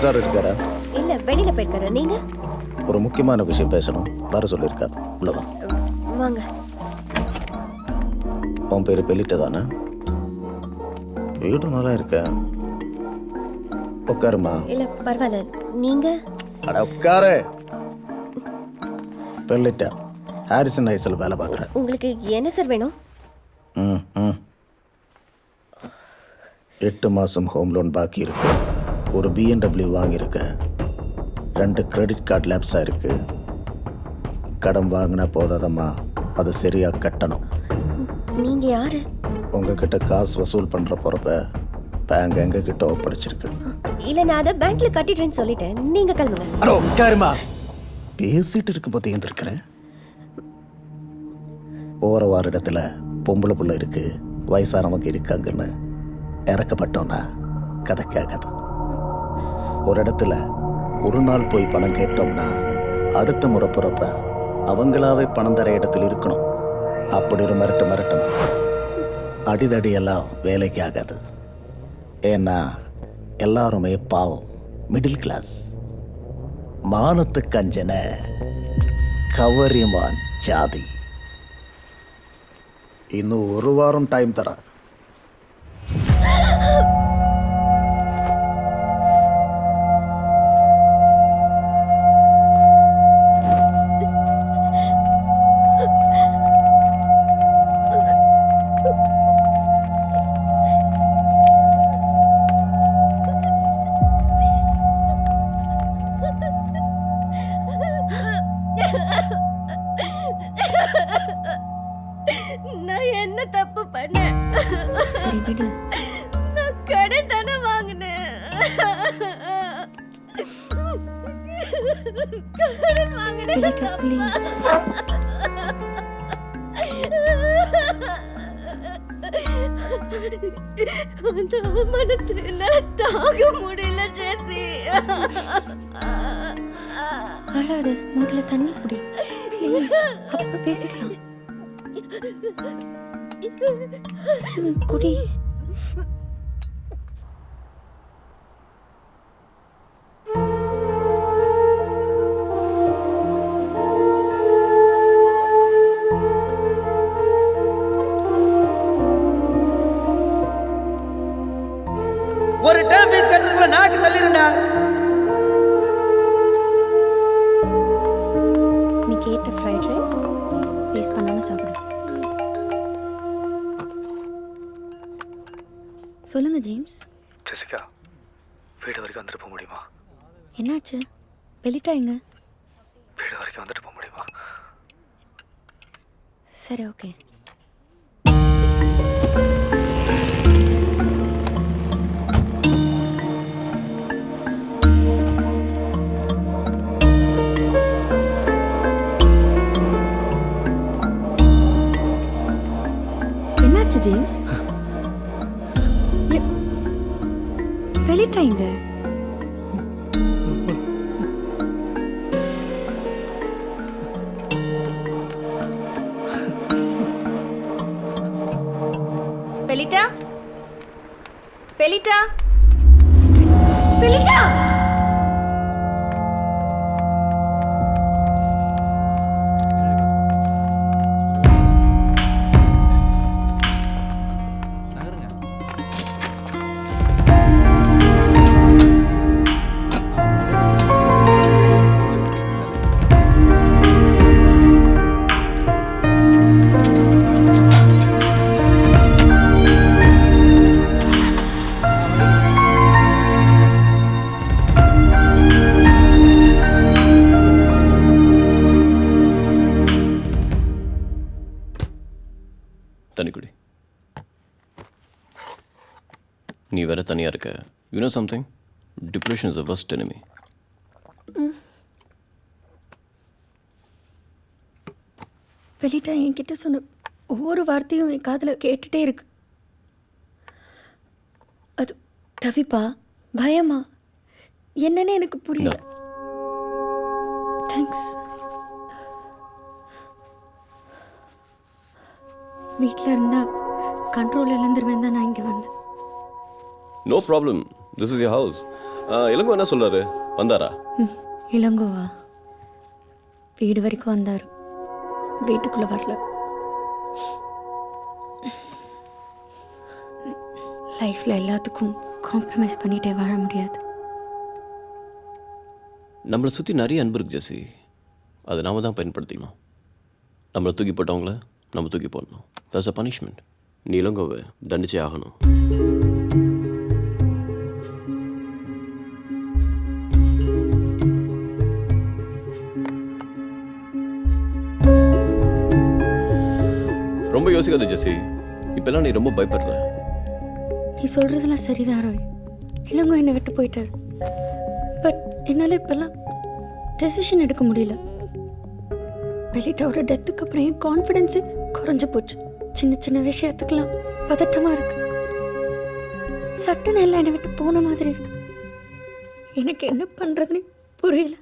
Sir இருக்காரா? இல்ல வெளியில போயிருக்காரு. நீங்க? ஒரு முக்கியமான விஷயம் பேசணும். வர சொல்லியிருக்கார். உள்ளவா வாங்க. உன் பேர் பெல்லிட்ட தானே? வீடு நல்லா இருக்க. உட்காருமா. இல்ல பரவாயில்ல. நீங்க? அட உட்காரு. பெல்லிட்ட ஹாரிசன் ஹைட்ஸில் வேலை பார்க்குறேன். உங்களுக்கு என்ன சார் வேணும்? ம் ம். எட்டு மாதம் ஹோம் லோன் பாக்கி இருக்கு. ஒரு பிஎன்டபிள்யூ வாங்கியிருக்கேன் ரெண்டு கிரெடிட் கார்டு லேப்ஸாக இருக்கு கடன் வாங்கினா போதாதம்மா அதை சரியாக கட்டணும். நீங்க யாரு? உங்ககிட்ட காசு வசூல் பண்ணுற பொறுப்பை பேங்க் எங்ககிட்ட ஒப்படைச்சிருக்கு. இல்ல நான் அதை பேங்க்ல கட்டிடுறேன்னு சொல்லிட்டேன். நீங்க கிளம்புங்க. அடோ உட்காருமா. பேசிட்டு இருக்கும்போது எழுந்திருக்கிறேன் போகிற வார இடத்துல பொம்பளை புள்ள இருக்கு வயசானவங்க இருக்காங்கன்னு இறக்கப்பட்டோன்னா கதை கேட்காது ஒரு இடத்துல ஒரு நாள் போய் பணம் கேட்டோம்னா அடுத்த முறை பிறப்ப அவங்களாவே பணம் தர இடத்துல இருக்கணும். அப்படி ஒரு மிரட்டு மிரட்டணும். அடிதடியெல்லாம் வேலைக்கு ஆகாது. ஏன்னா எல்லாருமே பாவம். மிடில் கிளாஸ் மானத்து கஞ்சன கவரிமான் ஜாதி. இன்னும் ஒரு வாரம் டைம் தரேன். கடன் ப்ளீஸ் அந்த அவமானத்தை என்னால தாங்க முடியல ஜெசி அழாத முதல்ல தண்ணி குடி. ப்ளீஸ் அப்புறம் பேசிக்கலாம். குடி. சொல்லுங்க ஜேம்ஸ். ஜெசிகா வீடு வரைக்கும் வந்துட்டு போக முடியுமா? என்னாச்சு? பெலிட்டா எங்க? வீடு வரைக்கும் வந்துட்டு போக முடியுமா? சரி ஓகே. பெலிட்டா பெலிட்டா? பெலிட்டா? நீ வேற தனியாக இருக்க. You know something depression is a first enemy. பெலிட்டா என்கிட்ட சொன்ன ஒவ்வொரு வார்த்தையும் என் காதில் கேட்டுட்டே இருக்கு. அது தவிப்பா பயமா? என்னன்னு எனக்கு புரியல. தேங்க்ஸ் வீட்டில் இருந்தா கண்ட்ரோல் இழந்துருவேன் தான் நான் இங்கே வந்தேன். No problem this is your house Ilango என்ன சொல்றாரு? வந்தாரா? இளங்கோவா? வீடு வரைக்கும் வந்தார். வீட்டுக்குள்ளே வரல. லைஃப்பில் எல்லாத்துக்கும் காம்ப்ரமைஸ் பண்ணிட்டே வாழ முடியாது. நம்மளை சுற்றி நிறைய அன்பு இருக்கு ஜெசி அதை நாம தான் பயன்படுத்திக்கணும். நம்மளை தூக்கி போட்டவங்கள நம்ம தூக்கி போடணும். தட்ஸ் அ பனிஷ்மெண்ட் நீ இளங்கோவை தண்டிச்சே ஆகணும். யோசிக்காத ஜெசி இப்பெல்லாம் நீ ரொம்ப பயப்படுற. நீ சொல்கிறதெல்லாம் சரிதான் ரோய். இளங்கோ என்னை விட்டு போயிட்டார். பட் என்னால் இப்போல்லாம் டெசிஷன் எடுக்க முடியல. பெலிட்டாவோட டெத்துக்கு அப்புறம் என் கான்ஃபிடென்ஸு குறைஞ்சு போச்சு. சின்ன சின்ன விஷயத்துக்கெல்லாம் பதட்டமாக இருக்கு. சட்டுன்னு எல்லாம் என்னை விட்டு போன மாதிரி இருக்கு. எனக்கு என்ன பண்ணுறதுன்னு புரியல.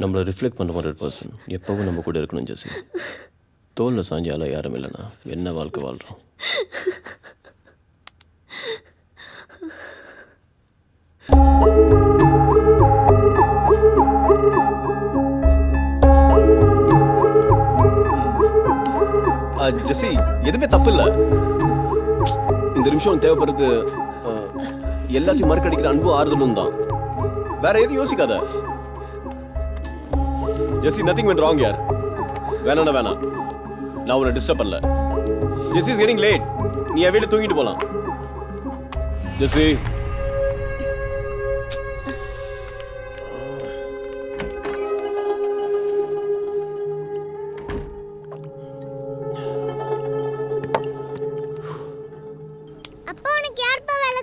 நம்மளை ரிஃப்ளெக்ட் பண்ண மாதிரி பர்சன் எப்பவும் நம்ம கூட இருக்கணும் ஜெசி தோலில் சாஞ்சால யாரும் இல்லைண்ணா. என்ன வாழ்க்கை வாழ்கிறோம் ஜெசி எதுவுமே தப்பு இல்லை இந்த நிமிஷம் தேவைப்படுறது எல்லாத்தையும் மறுக்கடிக்கிற அன்பும் ஆறுதலும் தான். வேற எதுவும் யோசிக்காத. ஜெசி நத்திங் வென் ராங் யார் வேணாண்ணா வேணாம். நான் உன்னை டிஸ்டர்ப் பண்ணல. ஜெசி இஸ் கெட்டிங் லேட் நீ என் வீட்டில் தூங்கிட்டு போகலாம்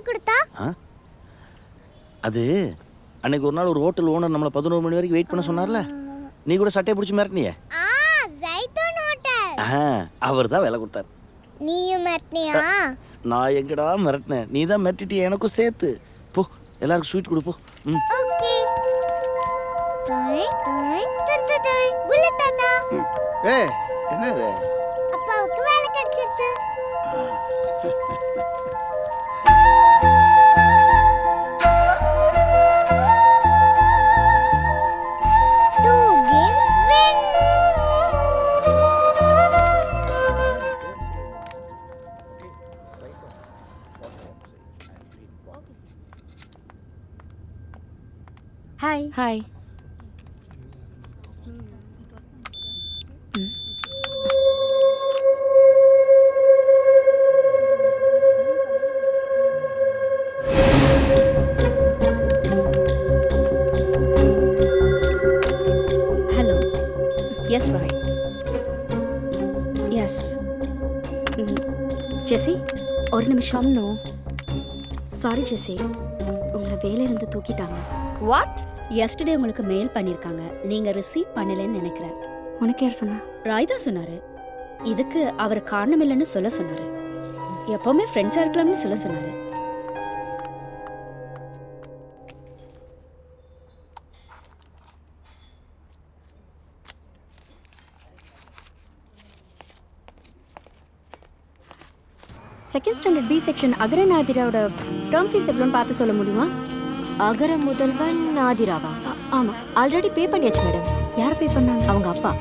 கொடுத்தா? அது அன்னைக்கு ஒரு நாள் ஒரு ஹோட்டல் ஓனர் நம்மளை பதினோரு மணி வரைக்கும் வெயிட் பண்ண சொன்னார்ல? நீ கூட சட்டையை பிடிச்சி மிரட்டினியே? அவர் தான் வேலை கொடுத்தார். நீயும் மிரட்டினியா? நான் எங்கடா மிரட்டினேன்? நீ தான் மிரட்டிட்டிய எனக்கும் சேர்த்து. போ எல்லாருக்கும் ஸ்வீட் கொடு போ. ம். ஓகே. தாய் தாய் தத்த தாய். புல்லட் தாத்தா. ஏ என்னது? Hi hi hello yes Roy yes Jessie ஒரு நிமிஷம். நோ சாரி ஜெஸி உங்களை வேலையிலேருந்து தூக்கிட்டாங்க. வாட் எஸ்டர்டே உங்களுக்கு மெயில் பண்ணியிருக்காங்க நீங்கள் ரிசீவ் பண்ணலைன்னு நினைக்கிறேன். உனக்கு யார் சொன்னா? ராய் தான் சொன்னார். இதுக்கு அவர் காரணம் இல்லைன்னு சொல்ல சொன்னார். எப்போவுமே ஃப்ரெண்ட்ஸாக இருக்கலாம்னு சொல்ல சொன்னார். செகண்ட் ஸ்டாண்டர்ட் பி செக்ஷன் அகரநாதிராவோட டேர்ம் ஃபீஸ் எவ்வளோன்னு பார்த்து சொல்ல முடியுமா? அகர முதல்வன் ஆதிராவா? ஆமா. ஆல்ரெடி பே பண்ணியாச்சு மேடம் யார் பே பண்ணாங்க? அவங்க அப்பா.